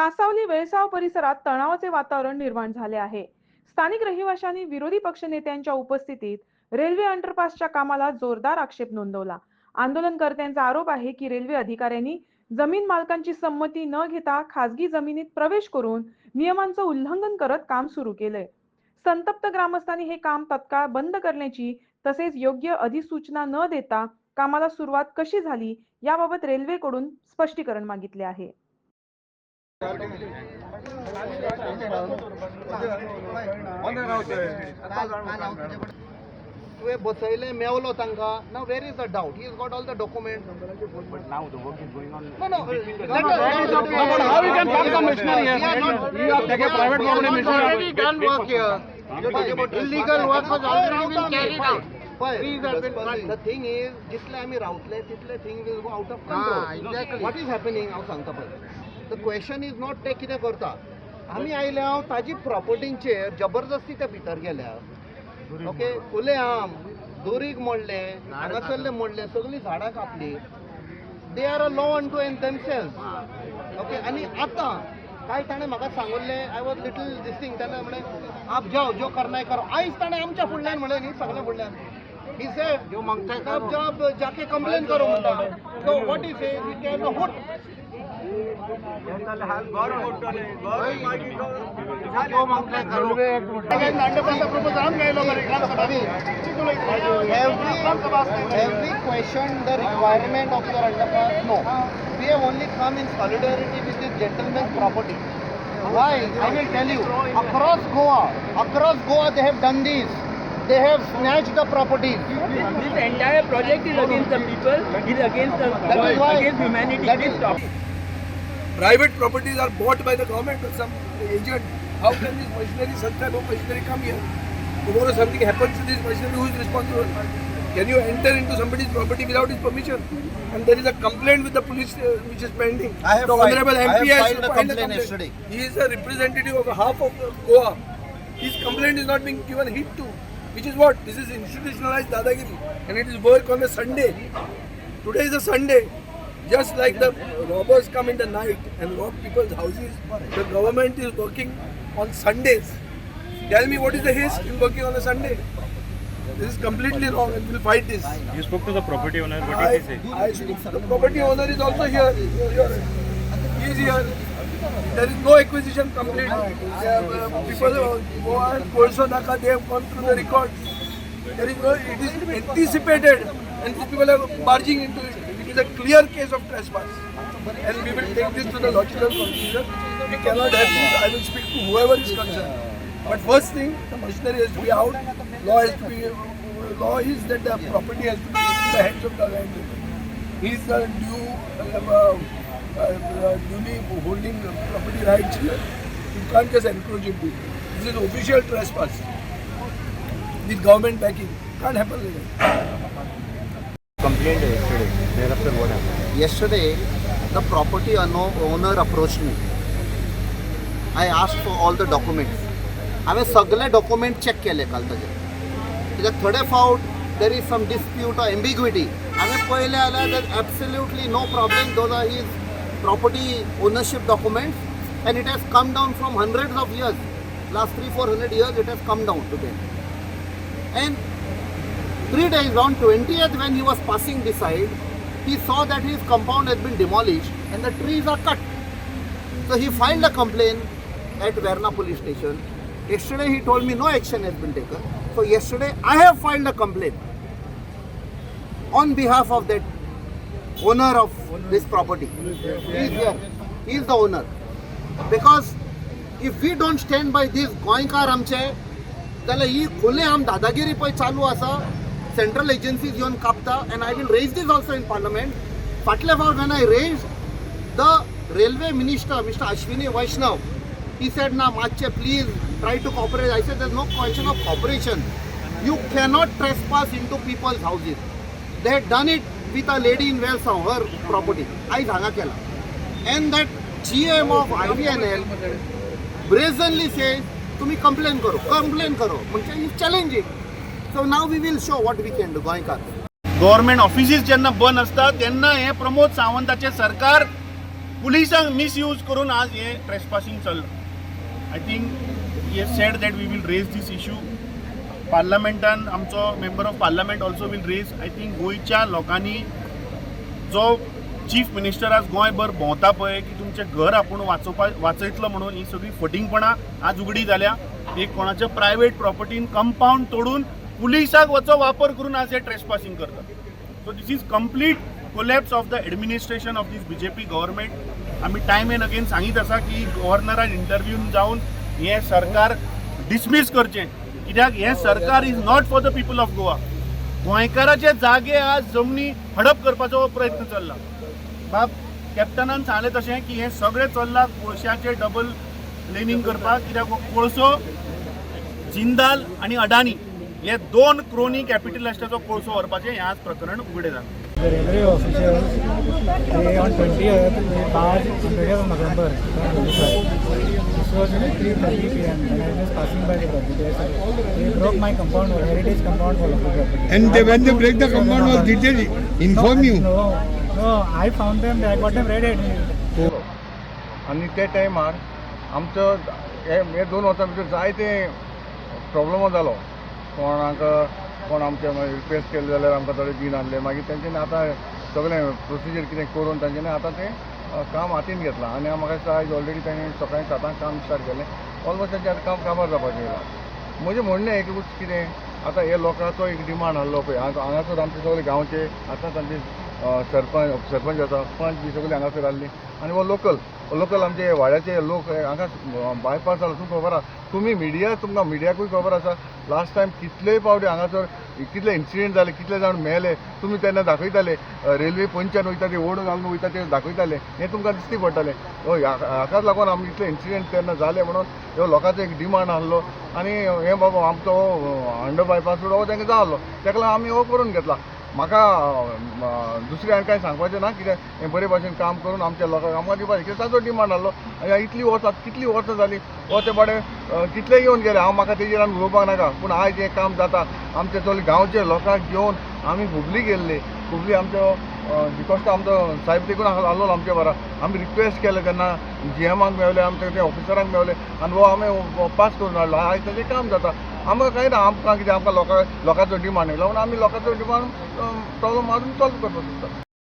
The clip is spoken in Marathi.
कासावली वेळसाव परिसरात तणावाचे वातावरण निर्माण झाले आहे. स्थानिक रहिवाशांनी विरोधी पक्षनेत्यांच्या उपस्थितीत रेल्वे अंडरपासच्या कामाला जोरदार आक्षेप नोंदवला. आंदोलनकर्त्यांचा आरोप आहे की रेल्वे अधिकाऱ्यांनी जमीन मालकांची संमती न घेता खासगी जमिनीत प्रवेश करून नियमांचं उल्लंघन करत काम सुरू केलंय. संतप्त ग्रामस्थांनी हे काम तत्काळ बंद करण्याची तसेच योग्य अधिसूचना न देता कामाला सुरुवात कशी झाली याबाबत रेल्वेकडून स्पष्टीकरण मागितले आहे. तुवें बसयलें मेवलो तांकां नाव where is the doubt he is got all the document thing is, जितले आमी रावतले तितले thing will go out of control. What is happening हांव सांगता पळय द क्वेश्चन इज नॉट ते कितें करता. आमी आयले हांव ताजी प्रॉपर्टींचेर जबरदस्ती ते भितर गेल्या ओके फुले आम दुरीग मोडले हांगासरले मोडले सगळीं झाडां कापली. They are a law unto an themselves okay आनी आतां काय ताणें म्हाका सांगले आय वॉज लिटल दिस्टिंग ताणें म्हणलें आप जाओ जो करनाय करो. आयज ताणें आमच्या फुडल्यान म्हणलें न्ही सगळ्या फुडल्यान. ही सेड जो मागता आप जाके कंप्लेन करो म्हणटा so what is we can hoot Every question the requirement of your underpass? No. We have only come in solidarity with this gentleman's property. Why? I will tell you. Across Goa, across Goa they have done this. They have snatched the properties. This entire project is against the people, is against the That is why- against humanity. that is-. Private properties are bought by the government or some agent. How can this machinery, some type of machinery come here? Tomorrow something happens to this machinery, who is responsible? Can you enter into somebody's property without his permission? And there is a complaint with the police uh, which is pending. I have the filed- honorable I MP has filed a filed complaint yesterday. He is a representative of half of Goa. His complaint is not being given heed to. Which is what? This is institutionalized dadagiri. And it is work on a Sunday. Today is a Sunday. Just like the robbers come in the night and rob people's houses, the government is working on Sundays. Tell me what is the haste in working on a Sunday? This is completely wrong and we'll fight this. You spoke to the property owner, what I, did he say? I, the property owner is also here. He is here. There is no acquisition complete. Uh, people go and Naka, they have gone through the records. There is no, it is anticipated and people are barging into it. Is a clear case of trespass. And we will take this to the logical conclusion. We cannot have this. I will speak to whoever is concerned. But first thing, the machinery has to be out. Law has to be. Law is that the property has to be in the hands of the landlord. He is the due, uh, uh, uh, holding property rights here. You can't just encroach into it. This is official trespass. With government backing. Can't happen like that. Complained yesterday. Thereafter what happened? Yesterday, the property owner approached me. I asked for all the documents. हांवें सगळे डॉक्युमेंट चॅक केले काल ताजे कित्याक थोडे फावट there is some dispute or ambiguity हांवें पळयलें जाल्यार there absolutely no problem those are his property ownership documents and it has come down from hundreds of years last three four hundred years it has come down to them and Three days on 20th when he was passing beside, he saw that his compound has been demolished and the trees are cut. So he filed a complaint at Verna police station. Yesterday he told me no action has been taken. So yesterday I have filed a complaint on behalf of that owner of this property. He is here. He is the owner. Because if we don't stand by this गोंयकार आमचे जाल्यार ही खुले आम दादागिरी पळय चालू आसा सेंट्रल एजन्सीज येवन कापता and I will raise this also in parliament फाटले फावट when I raise the railway minister mister Ashwini Vaishnaw he said ना मातशे please try to cooperate I said there no question of cooperation you cannot trespass into people's houses they had done it with a lady in Velsao her property आयज हांगा केला and that G M of I V N L brazenly say तुम्ही कंप्लेन करो कंप्लेन करो म्हणजे is challenging so now we will show what we can do गोंयकार गव्हर्नमेंट ऑफिसीस जेन्ना बंद आसता तेन्ना हे प्रमोद सावंताचे सरकार पुलिसांक मिसयूज करून आज हे ट्रेसपासिंग चल्लां I think he said that we will raise this issue पार्लमेंटान आमचो member of parliament also will raise I think गोंयच्या लोकांनी जो चीफ मिनिस्टर आज गोंयभर भोंवता पळय की तुमचें घर आपूण वाचोवपा वाचयतलो म्हणून ही सगळी फटींगपणां आज उगडी जाल्या. एक कोणाच्या प्रायवेट प्रॉपर्टीन कंपाऊंड तोडून पुलिसाक वचो वापर करून आज हे ट्रेसपासिंग करतात. So this is complete collapse of the administration of this B J P government आमी टायम एन अगेन सांगीत आसा की गव्हर्नरान इंटरव्ह्यून जावन हें सरकार डिसमीस करचें. कित्याक? हें सरकार is not for the people of Goa गोंयकाराचे जागे आज जमनी हडप करपाचो प्रयत्न चल्ला. बाब कॅप्टनान सांगलें तशें की हें सगळें चल्लां कोळशाचें डबल लेनिंग करपाक कित्याक? कोळसो जिंदाल आनी अडानी हे दोन क्रोनी कॅपिटलिस्टाचो कोळसो व्हरपाचें हें आज प्रकरण उगडें जालें The railway officials, they on 20th, they barged on 20th of November 2025. This was at 3.30 pm when I was passing by the property. They, said, they broke my compound wall, heritage compound wall of the property. And they, when they break the compound wall, did they inform you? I found them, I got them red-handed. आनी ते टायमार आमचो हे हे दोन वर्सां भितर जायते प्रॉब्लम जालो कोणाक कोण आमचे रिक्वेस्ट केले जाल्यार आमकां थोडे दिन आसले मागीर तेंच्यांनी आतां सगळें प्रोसिजर कितें करून तेंच्यांनी आतां तें काम हातीन घेतलां. आनी म्हाका दिसता आयज ऑलरेडी तांणी सकाळीं सातांक काम स्टार्ट केलें. ऑलमोस्ट तेंचें आतां काम काबार जावपाचें येयलां म्हजें म्हणणें एकूच कितें आतां हे लोकांचो एक डिमांड आसलो पळय. हांगासर आमचे सगळे गांवचे आतां तांचे सरपंच सरपंच आसा पंच बी सगळीं हांगासर आसली आनी हो लोकल लोकल आमचे वाड्याचे लोक हे हांगा बायपास जालो तुमकां खबर आसा. तुमी मिडिया तुमकां मिडियाकूय खबर आसा लास्ट टायम कितलेय पावटी हांगासर कितले इन्सिडेंट जाले कितले जाण मेले तुमी तेन्ना दाखयताले. रेल्वे पंचान वयता ते ओड घालून वयता ते दाखयताले. हें तुमकां दिसती पडटालें. हय हाकाच लागून आमी इतले इन्सिडेंट तेन्ना जाले म्हणून ह्यो लोकांचो एक डिमांड आहलो आनी हें बाबा आमचो अंडर बायपास रोड हो तेंका जालो तेका लागून आमी हो करून घेतला. म्हाका दुसऱ्यांक कांय सांगपाचें ना कितें हें बरे भाशेन काम करून आमच्या लोकांक आमकां दिवपाचें कित्याक ताचो डिमांड आसलो आनी इतली वर्सां कितली वर्सां जालीं हो ते बडे कितले येवन गेले. हांव म्हाका तेजेर आनी उलोवपाक नाका. पूण आयज हें काम जाता. आमचे चल गांवचे लोकांक घेवन आमी हुबली गेल्ले. हुबली आमचो बिकॉज आमचो साहेब देखून आसलो आमच्या बरा. आमी रिक्वेस्ट केले तेन्ना जी एमाक मेवले आमचे ते ऑफिसरांक मेवले आनी हो आमी पास करून हाडलो आयज तेजें काम जाता. आमकां कांय ना आमकां कितें आमकां लोकां लोकांचो डिमांड येयलो म्हणून आमी लोकांचो डिमांड प्रॉब्लम मारून सॉल्व करपाक सोदता